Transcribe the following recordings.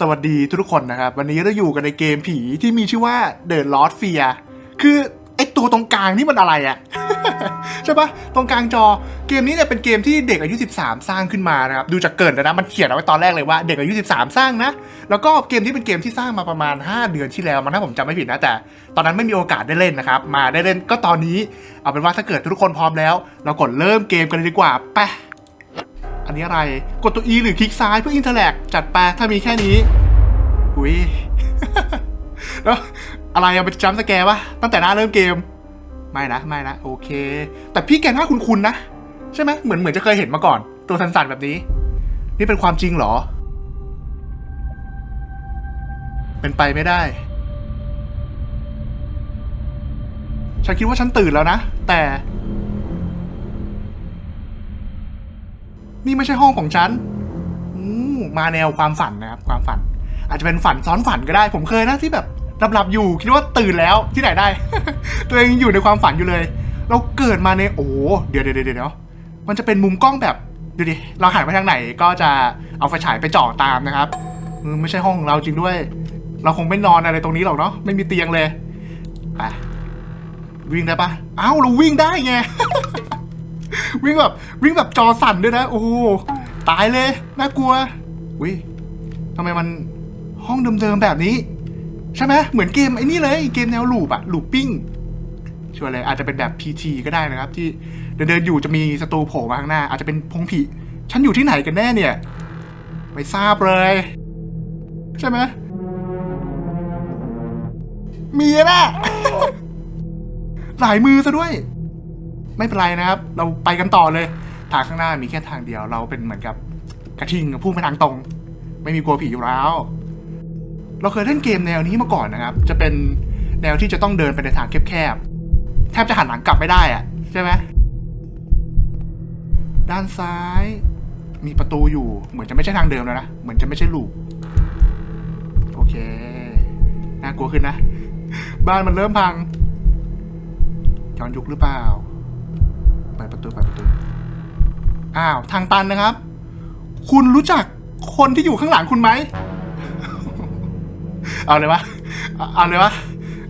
สวัสดีทุกคนนะครับ วันนี้เราอยู่กันในเกมผีที่มีชื่อว่า The Lost Fear คือไอตัวตรงกลางนี่มันอะไรอะ ใช่ปะตรงกลางจอเกมนี้เนี่ยเป็นเกมที่เด็กอายุ 13 สร้างขึ้นมานะครับ ดูจากเกิดแล้วนะมันเขียนเอาไว้ตอนแรกเลยว่าเด็กอายุ 13 สร้างนะ แล้วก็เกมที่เป็นเกมที่สร้างมาประมาณ 5 เดือนที่แล้วมันถ้าผมจำไม่ผิดนะแต่ ตอนนั้นไม่มีโอกาสได้เล่นนะครับ มาได้เล่นก็ตอนนี้เอาเป็นว่าถ้าเกิดทุกคนพร้อมแล้ว เรากดเริ่มเกมกันเลยดีกว่าไป อันนี้อะไร กดตัว E หรือคลิกซ้ายเพื่ออินเทอร์แลกจัดไปถ้ามีแค่นี้ อุ้ย แล้วอะไรอะเป็นจัมสแกร์ปะตั้งแต่หน้าเริ่มเกม ไม่นะ ไม่นะ โอเค แต่พี่แกหน้าคุ้นๆนะ ใช่ไหมเหมือนเหมือนจะเคยเห็นมาก่อน ตัวสันๆแบบนี้ นี่เป็นความจริงเหรอ เป็นไปไม่ได้ ฉันคิดว่าฉันตื่นแล้วนะ แต่ นี่ไม่ใช่ห้องของฉันมาแนวความฝันนะครับ ความฝัน อาจจะเป็นฝันซ้อนฝันก็ได้ ผมเคยนะที่แบบหลับๆอยู่คิดว่าตื่นแล้วที่ไหนได้ ตัวเองอยู่ในความฝันอยู่เลย เราเกิดมาในโอ้เดี๋ยวเดี๋ยวเดี๋ยวเดี๋ยวมันจะเป็นมุมกล้องแบบดูดิเราหันไปทางไหนก็จะเอาไฟฉายไปจ่อตามนะครับเออไม่ใช่ห้องของเราจริงด้วย เราคงไม่นอนอะไรตรงนี้หรอกเนาะไม่มีเตียงเลยไปวิ่งได้ปะเอ้าเราวิ่งได้ไง วิ่งแบบวิ่งแบบจอสั่นด้วยนะ โอ้โหตายเลยน่ากลัววิทำไมมันห้องเดิมๆแบบนี้ ใช่ไหมเหมือนเกมไอ้นี่เลย เกมแนวลูปอะลูปปิ้งชัวร์เลยอาจจะเป็นแบบ PT ก็ได้นะครับ ที่เดินๆอยู่จะมีศัตรูโผล่มาข้างหน้า อาจจะเป็นพงผีฉันอยู่ที่ไหนกันแน่เนี่ย ไม่ทราบเลย ใช่ไหมมีนะหลายมือซะด้วย ไม่เป็นไรนะครับ เราไปกันต่อเลย ทางข้างหน้ามีแค่ทางเดียว เราเป็นเหมือนกับกระทิงพุ่งไปทางตรง ไม่มีกลัวผีอยู่แล้ว เราเคยเล่นเกมแนวนี้มาก่อนนะครับ จะเป็นแนวที่จะต้องเดินไปในทางแคบๆ แทบจะหันหลังกลับไม่ได้อะใช่ไหม ด้านซ้ายมีประตูอยู่ เหมือนจะไม่ใช่ทางเดิมแล้วนะ เหมือนจะไม่ใช่ลูปโอเค น่ากลัวขึ้นนะ บ้านมันเริ่มพังย้อนยุคหรือเปล่า เปิดประตูเปิดประตูอ้าวทางตันนะครับ คุณรู้จักคนที่อยู่ข้างหลังคุณไหม เอาเลยวะเอาเลยวะ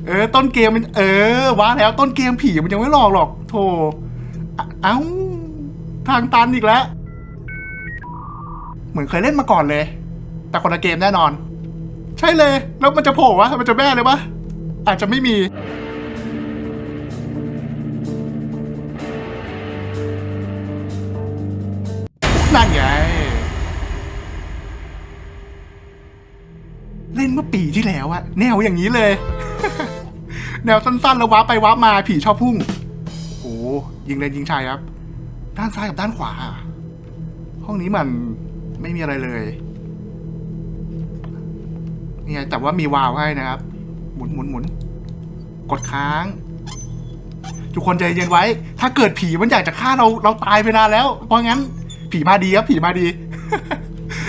เออ ต้นเกมมันเออว่าแล้วต้นเกมผีมันยังไม่หลอกหรอกโธ่เอ้าทางตันอีกแล้ว เหมือนเคยเล่นมาก่อนเลย แต่คนละเกมแน่นอน ใช่เลย แล้วมันจะโผล่วะมันจะแม่เลยวะอาจจะไม่มี เล่นเมื่อปีที่แล้วอะแนวอย่างนี้เลย แนวสั้นๆแล้วว้าไปว้ามาผีชอบพุ่งโอ้ยิงเลนยิงชายครับ ด้านซ้ายกับด้านขวา ห้องนี้มันไม่มีอะไรเลยนี่ไงแต่ว่ามีวาล์วให้นะครับ หมุนหมุนหมุนกดค้าง ทุกคนใจเย็นไว้ ถ้าเกิดผีมันอยากจะฆ่าเราเราตายไปนานแล้ว เพราะงั้น ผีมาดีครับ ผีมาดี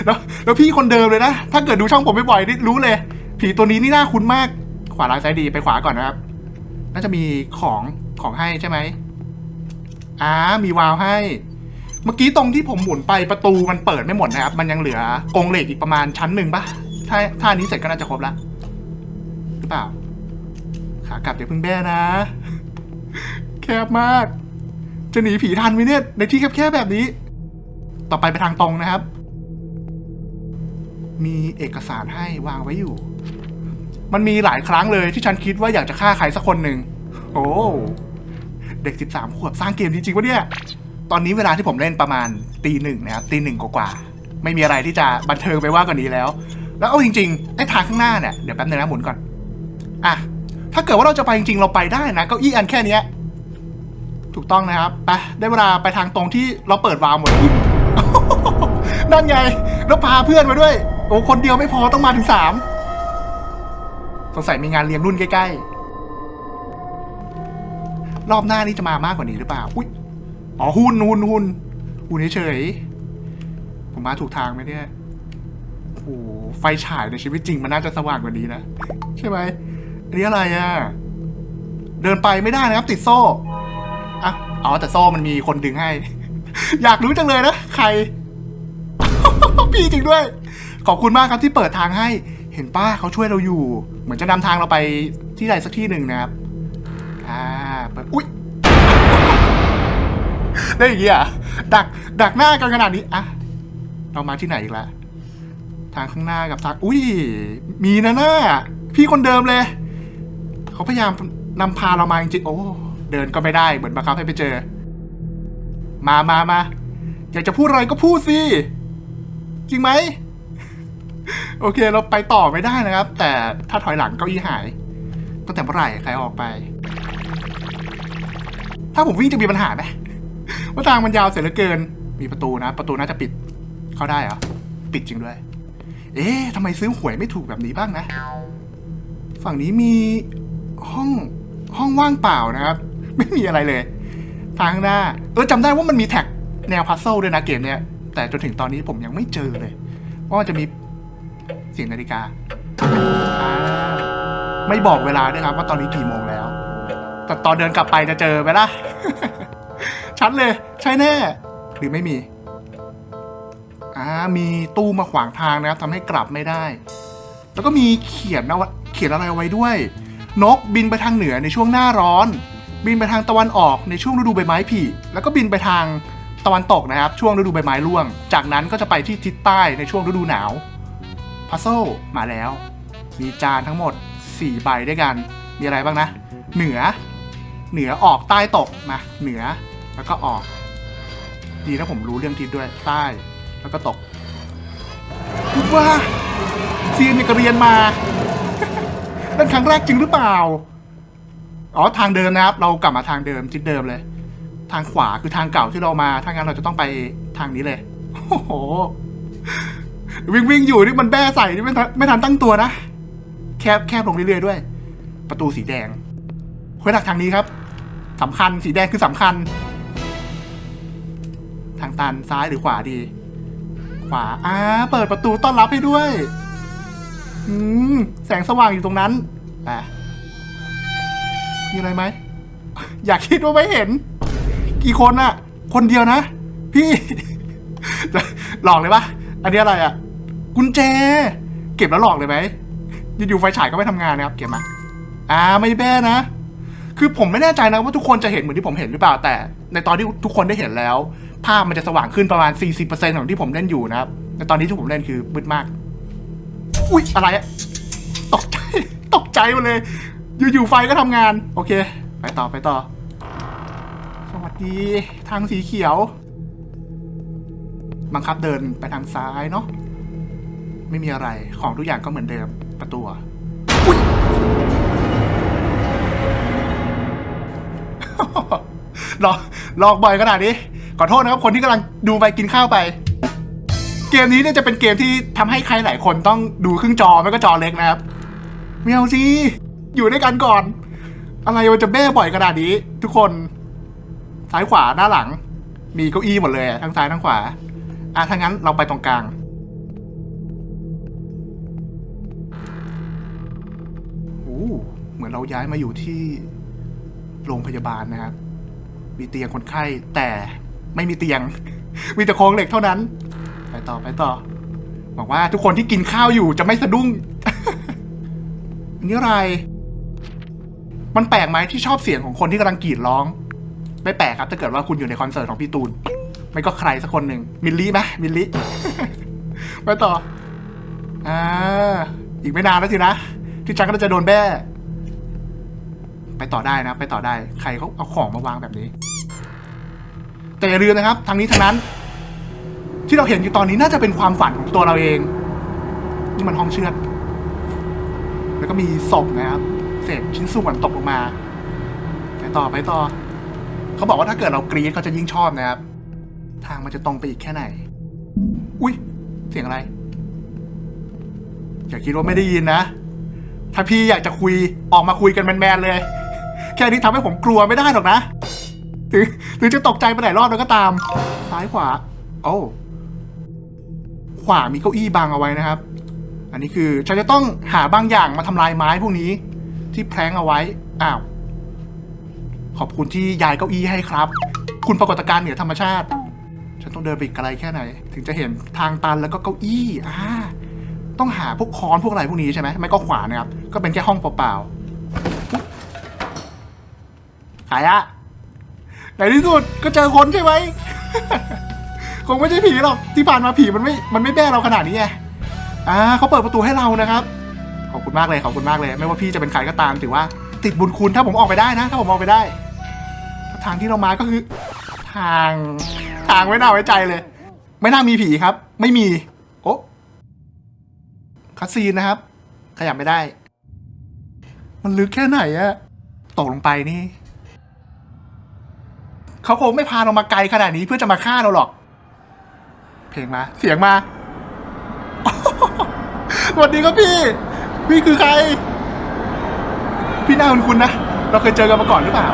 แล้วแล้วพี่คนเดิมเลยนะ ถ้าเกิดดูช่องผมบ่อยๆนี่รู้เลย ผีตัวนี้นี่น่าคุ้นมาก ขวาร้ายซ้ายดีไปขวาก่อนนะครับ น่าจะมีของของให้ใช่ไหมอ่ามีวาล์วให้ เมื่อกี้ตรงที่ผมหมุนไปประตูมันเปิดไม่หมดนะครับ มันยังเหลือกรงเหล็กอีกประมาณชั้นหนึ่งปะถ้าถ้านี้เสร็จก็น่าจะครบละหรือเปล่า ขากลับอย่าเพิ่งแบ้นะ แคบมาก จะหนีผีทันไหมเนี่ยในที่แคบๆแบบนี้ ต่อไปไปทางตรงนะครับ มีเอกสารให้วางไว้อยู่ มันมีหลายครั้งเลยที่ฉันคิดว่าอยากจะฆ่าใครสักคนหนึ่ง โอ้ เด็ก 13 ขวบสร้างเกมจริงๆวะเนี่ย ตอนนี้เวลาที่ผมเล่นประมาณตีหนึ่งนะครับตีหนึ่งกว่าๆ ไม่มีอะไรที่จะบันเทิงไปว่ากว่านี้แล้ว แล้วเอาจริงๆ ไอ้ทางข้างหน้าเนี่ย เดี๋ยวแป๊บนึงนะหมุนก่อน อะ ถ้าเกิดว่าเราจะไปจริงๆ เราไปได้นะเก้าอี้อันแค่เนี้ยถูกต้องนะครับ ไป ได้เวลาไปทางตรงที่เราเปิดวาล์วหมดนั่นไง แล้วพาเพื่อนมาด้วย โอ้คนเดียวไม่พอต้องมาถึงสามสงสัยมีงานเลี้ยงรุ่นใกล้ๆ รอบหน้านี่จะมามากกว่านี้หรือเปล่า อุ้ยอ๋อหุ้นหุ้นหุ้นหุ้นเฉยๆผมมาถูกทางไหมเนี่ยโอ้โหไฟฉายในชีวิตจริงมันน่าจะสว่างกว่านี้นะ ใช่ไหมอันนี้อะไรอะ เดินไปไม่ได้นะครับ ติดโซ่อะอ๋อแต่โซ่มันมีคนดึงให้ อยากรู้จังเลยนะ ใคร พี่จริงด้วย ขอบคุณมากครับที่เปิดทางให้ เห็นป้าเขาช่วยเราอยู่ เหมือนจะนำทางเราไปที่ใดสักที่หนึ่งนะครับ อ่าเปิดอุ้ยได้อย่างเงี้ยดักดักหน้ากันขนาดนี้อะเรามาที่ไหนอีกแล้วทางข้างหน้ากับทางอุ้ยมีนะหน้าพี่คนเดิมเลย เขาพยายามนำพาเรามาจริงๆโอ้เดินก็ไม่ได้เหมือนบังคับให้ไปเจอ มามามาอยากจะพูดอะไรก็พูดสิจริงไหม โอเคเราไปต่อไม่ได้นะครับ แต่ถ้าถอยหลังเก้าอี้หายตั้งแต่เมื่อไหร่ใครออกไป ถ้าผมวิ่งจะมีปัญหาไหมว่าทางมันยาวเสียเหลือเกิน มีประตูนะ ประตูน่าจะปิด เข้าได้เหรอ ปิดจริงด้วย เอ๊ะทำไมซื้อหวยไม่ถูกแบบนี้บ้างนะ ฝั่งนี้มีห้องห้องว่างเปล่านะครับ ไม่มีอะไรเลย ทางข้างหน้า เออจำได้ว่ามันมีแท็กแนวพัซเซิลด้วยนะเกมเนี้ยแต่จนถึงตอนนี้ผมยังไม่เจอเลย ว่ามันจะมี เสียงนาฬิกาอ่าไม่บอกเวลาด้วยครับว่าตอนนี้กี่โมงแล้ว แต่ตอนเดินกลับไปจะเจอไหมล่ะ ชัดเลย ใช่แน่ หรือไม่มี อ่า มีตู้มาขวางทางนะครับทำให้กลับไม่ได้ แล้วก็มีเขียนเอาเขียนอะไรเอาไว้ด้วย นกบินไปทางเหนือในช่วงหน้าร้อน บินไปทางตะวันออกในช่วงฤดูใบไม้ผลิแล้วก็บินไปทางตะวันตกนะครับ ช่วงฤดูใบไม้ร่วง จากนั้นก็จะไปที่ทิศใต้ในช่วงฤดูหนาว พัซโซมาแล้ว มีจานทั้งหมด 4 ใบด้วยกัน มีอะไรบ้างนะ เหนือ เหนือออกใต้ตกมา เหนือ แล้วก็ออก ดีนะผมรู้เรื่องทิศด้วย ใต้ แล้วก็ตกว้าเซียนเนี่ยกรเรียนมานั่นครั้งแรกจริงหรือเปล่า อ๋อทางเดิมนะครับ เรากลับมาทางเดิมทิศเดิมเลย ทางขวาคือทางเก่าที่เรามา ถ้างั้นเราจะต้องไปทางนี้เลย โอ้โห วิ่งวิ่งอยู่นี่มันแบ้ใส่นี่ไม่ทันไม่ทันตั้งตัวนะ แคบแคบลงเรื่อยๆด้วย ประตูสีแดงคุยหลักทางนี้ครับสำคัญสีแดงคือสำคัญ ทางตันซ้ายหรือขวาดี ขวาอ่าเปิดประตูต้อนรับให้ด้วยอืมแสงสว่างอยู่ตรงนั้นไปมีอะไรไหมอยากคิดว่าไม่เห็น กี่คนอะคนเดียวนะ พี่ หลอกเลยปะอันนี้อะไรอะ กุญแจ เก็บแล้วหลอกเลยไหมอยู่ๆไฟฉายก็ไม่ทำงานนะครับ เก็บมา อ่าไม่แบ้นะ คือผมไม่แน่ใจนะว่าทุกคนจะเห็นเหมือนที่ผมเห็นหรือเปล่าแต่ ในตอนที่ทุกคนได้เห็นแล้ว ภาพมันจะสว่างขึ้นประมาณ 40%ของที่ผมเล่นอยู่นะครับในตอนนี้ที่ผมเล่นคือมืดมาก อุ๊ยอะไรอะตกใจตกใจหมดเลย อยู่ๆไฟก็ทำงาน โอเค ไปต่อไปต่อ สวัสดีทางสีเขียว บังคับเดินไปทางซ้ายเนาะ ไม่มีอะไร ของทุกอย่างก็เหมือนเดิม ประตูอะอุ๊ย หลอกหลอกบ่อยขนาดนี้ ขอโทษนะครับ คนที่กำลังดูไปกินข้าวไป เกมนี้เนี่ยจะเป็นเกมที่ทำให้ใครหลายคนต้องดูครึ่งจอไม่ก็จอเล็กนะครับไม่เอาสิอยู่ด้วยกันก่อน อะไรมันจะแบ้บ่อยขนาดนี้ ทุกคน ซ้ายขวาหน้าหลัง มีเก้าอี้หมดเลย ทั้งซ้ายทั้งขวาอะถ้างั้นเราไปตรงกลาง มือนเราย้ายมาอยู่ที่โรงพยาบาลนะครับ มีเตียงคนไข้แต่ไม่มีเตียง มีแต่โครงเหล็กเท่านั้น ไปต่อไปต่อหวังว่าทุกคนที่กินข้าวอยู่จะไม่สะดุ้งนนี้อะไร มันแปลกไหมที่ชอบเสียงของคนที่กำลังกรีดร้อง ไม่แปลกครับ ถ้าเกิดว่าคุณอยู่ในคอนเสิร์ตของพี่ตูน ไม่ก็ใครสักคนหนึ่งมิลลี่ไหมมิลลี่ไปต่อ อ่า อีกไม่นานแล้วสินะ ที่จักก็จะโดนแบ้ ไปต่อได้นะ ไปต่อได้ ใครเขาเอาของมาวางแบบนี้ แต่อย่าลืมนะครับทางนี้ทางนั้น ที่เราเห็นอยู่ตอนนี้น่าจะเป็นความฝันของตัวเราเอง นี่มันห้องเชือด แล้วก็มีศพนะครับ เศษชิ้นส่วนตกลงมาไปต่อไปต่อ เขาบอกว่าถ้าเกิดเรากรี๊ดเขาจะยิ่งชอบนะครับ ทางมันจะตรงไปอีกแค่ไหน อุ้ยเสียงอะไร อย่าคิดว่าไม่ได้ยินนะถ้าพี่อยากจะคุยออกมาคุยกันแมนๆเลย แค่นี้ทำให้ผมกลัวไม่ได้หรอกนะ ถึงถึงจะตกใจไปหลายรอบแล้วก็ตาม ซ้ายขวา โอ้ขวามีเก้าอี้บังเอาไว้นะครับ อันนี้คือฉันจะต้องหาบางอย่างมาทำลายไม้พวกนี้ ที่แพร้งเอาไว้ อ้าว ขอบคุณที่ย้ายเก้าอี้ให้ครับ คุณปรากฏการณ์เหนือธรรมชาติ ฉันต้องเดินไปไกลแค่ไหน ถึงจะเห็นทางตันแล้วก็เก้าอี้ อ่า ต้องหาพวกค้อนพวกอะไรพวกนี้ใช่ไหม ไม่ก็ขวานนะครับ ก็เป็นแค่ห้องเปล่าๆ ขายอะในที่สุดก็เจอคนใช่ไหม คงไม่ใช่ผีหรอกที่ผ่านมาผีมันไม่ มันไม่แบ้เราขนาดนี้ไงอ่าเขาเปิดประตูให้เรานะครับ ขอบคุณมากเลยขอบคุณมากเลย ไม่ว่าพี่จะเป็นใครก็ตามถือว่า ติดบุญคุณถ้าผมออกไปได้นะ ถ้าผมออกไปได้ ทางที่เรามาก็คือ ทางทางไม่น่าไว้ใจเลย ไม่น่ามีผีครับ ไม่มี โอ้คัสซีนนะครับ ขยับไม่ได้ มันลึกแค่ไหนอะตกลงไปนี่ เขาคงไม่พาเรามาไกลขนาดนี้เพื่อจะมาฆ่าเราหรอก เพลงมา เสียงมาสวัสดีครับพี่ พี่คือใคร พี่หน้าคุณคุณนะ เราเคยเจอกันมาก่อนหรือเปล่า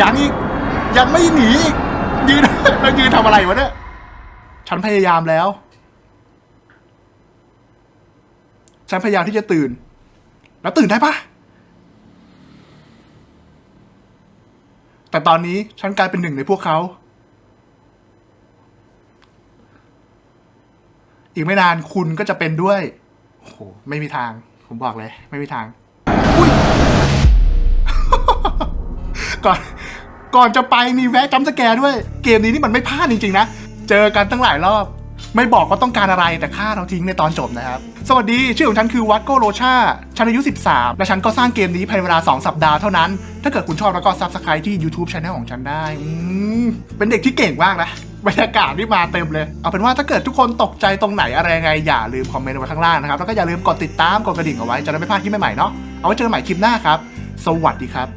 ยังอีก ยังไม่หนีอีก ยืนแล้วยืนทำอะไรวะเนี่ย ฉันพยายามแล้ว ฉันพยายามที่จะตื่น แล้วตื่นได้ปะ แต่ตอนนี้ฉันกลายเป็นหนึ่งในพวกเขา อีกไม่นานคุณก็จะเป็นด้วย โอ้โห ไม่มีทาง ผมบอกเลย ไม่มีทางอุ้ยก่อน ก่อนจะไปมีแวะจำสแกร์ด้วย เกมนี้นี่มันไม่พลาดจริงๆนะ เจอกันตั้งหลายรอบ ไม่บอกว่าต้องการอะไรแต่ฆ่าเราทิ้งในตอนจบนะครับ สวัสดีชื่อของฉันคือวัตโกโรชาฉันอายุ 13 และฉันก็สร้างเกมนี้ภายในเวลา 2 สัปดาห์เท่านั้น ถ้าเกิดคุณชอบแล้วก็ซับสไครต์ที่ YouTube Channel ของฉันได้อืเป็นเด็กที่เก่งมากนะบรรยากาศนี่มาเต็มเลย เอาเป็นว่าถ้าเกิดทุกคนตกใจตรงไหนอะไรไง อย่าลืมคอมเมนต์ไว้ข้างล่างนะครับ แล้วก็อย่าลืมกดติดตามกดกระดิ่งเอาไว้จะได้ไม่พลาดคลิปใหม่ๆเนาะเอาไว้เจอกันใหม่คลิปหน้าครับ สวัสดีครับ